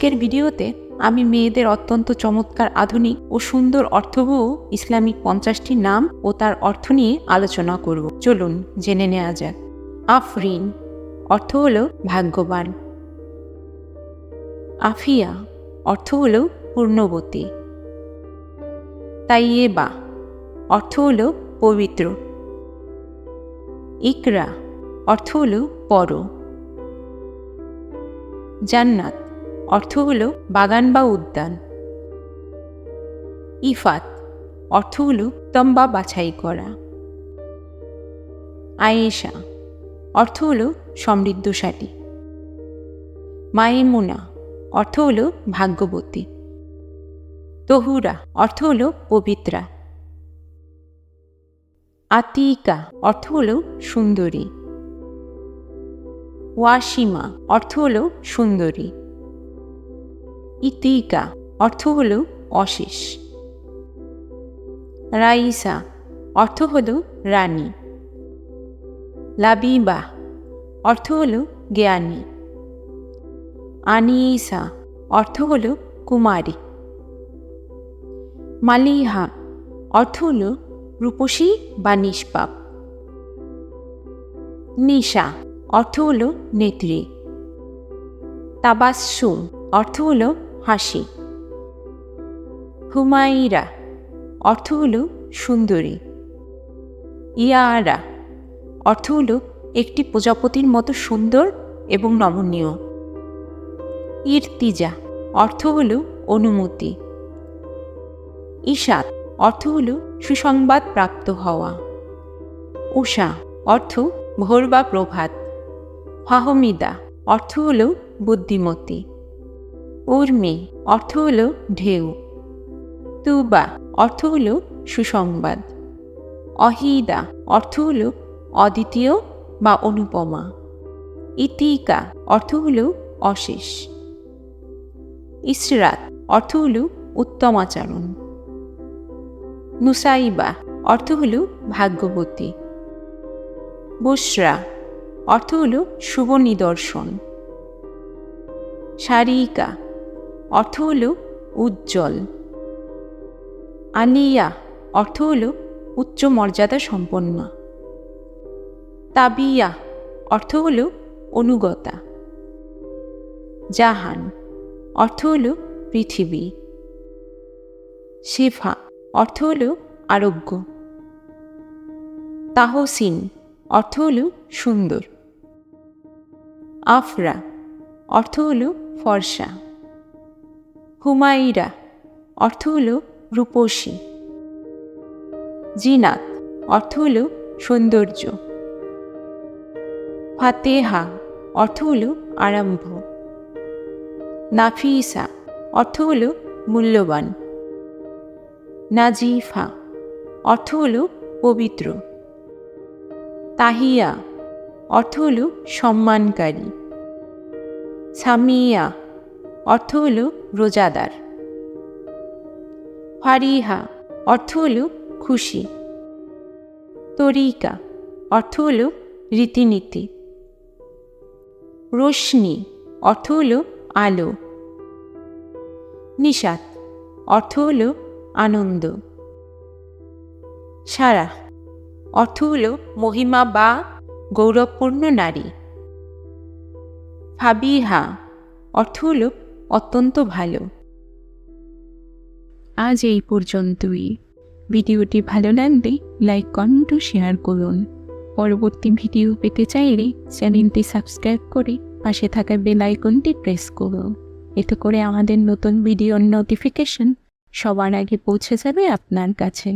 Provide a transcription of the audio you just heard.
আজকের ভিডিওতে আমি মেয়েদের অত্যন্ত চমৎকার, আধুনিক ও সুন্দর অর্থবহ ইসলামিক পঞ্চাশটি নাম ও তার অর্থ নিয়ে আলোচনা করব। চলুন জেনে নেওয়া যাক। আফরিন, অর্থ হল ভাগ্যবান। আফিয়া, অর্থ হল পূর্ণবতী। তাইয়েবা, অর্থ হল পবিত্র। ইকরা, অর্থ হল পর। জান্নাত অর্থ হল বাগান বা উদ্যান। ইফাত, অর্থ হল তম্বা বাছাই করা। আয়েশা, অর্থ হল সমৃদ্ধশালী। মায়েমুনা অর্থ হল ভাগ্যবতী। তহুরা, অর্থ হল পবিত্রা। আতিকা, অর্থ হল সুন্দরী। ওয়াসিমা, অর্থ হল সুন্দরী। ইতিকা, অর্থ হল অশেষ। রাইসা, অর্থ হল রানী। লাবিবা, অর্থ হল জ্ঞানী। আনিসা, অর্থ হল কুমারী। মালিহা, অর্থ হল রূপসী বা নিষ্পাপ। নিশা, অর্থ হল নেত্রী। তাবাসুম অর্থ হল হাসি। হুমাইরা অর্থ হল সুন্দরী। ইয়ারা, অর্থ হল একটি প্রজাপতির মতো সুন্দর এবং নমনীয়। ইরতিজা, অর্থ হল অনুমতি। ঈশাত, অর্থ হল সুসংবাদ প্রাপ্ত হওয়া। উষা, অর্থ ভোর বা প্রভাত। ফাহমিদা, অর্থ হল বুদ্ধিমতী। উর্মি, অর্থ হল ঢেউ। তুবা, অর্থ হল সুসংবাদ। অহিদা, অর্থ হল অদ্বিতীয় বা অনুপমা। ইতিকা, অর্থ হল অশেষ। ইসরাত, অর্থ হল উত্তম আচরণ নুসাইবা, অর্থ হল ভাগ্যবতী। বুসরা অর্থ হল শুভ নিদর্শন। শারিকা অর্থ হল উজ্জ্বল। আলিয়া অর্থ হল উচ্চ মর্যাদা সম্পন্ন। তাবিয়া, অর্থ হল অনুগতা। জাহান, অর্থ হল পৃথিবী। শেফা, অর্থ হল আরোগ্য। তাহসিন, অর্থ হল সুন্দর। আফরা, অর্থ হল ফর্সা। হুমাইরা অর্থ হল রূপসী। জিনাত, অর্থ হল সৌন্দর্য। ফাতেহা, অর্থ হল আরম্ভ। নাফিসা, অর্থ হল মূল্যবান। নাজিফা, অর্থ হল পবিত্র। তাহিয়া, অর্থ হল সম্মানকারী। সামিয়া অর্থ হল রোজাদার। ফারিহা, অর্থ হল খুশি। তরিকা, অর্থ হল রীতিনীতি। রোশনি, অর্থ হল আলো। নিষাদ, অর্থ হল আনন্দ। সারা, অর্থ হল মহিমা বা গৌরবপূর্ণ নারী। ফাবিহা, অর্থ হল অত্যন্ত ভালো। আজ এই পর্যন্তই। ভিডিওটি ভালো লাগলে লাইক, কমেন্ট ও শেয়ার করুন। পরবর্তী ভিডিও পেতে চাইলে চ্যানেলটি সাবস্ক্রাইব করে পাশে থাকা বেল আইকনটি প্রেস করুন। এতে করে আমাদের নতুন ভিডিওর নোটিফিকেশন সবার আগে পৌঁছে যাবে আপনার কাছে।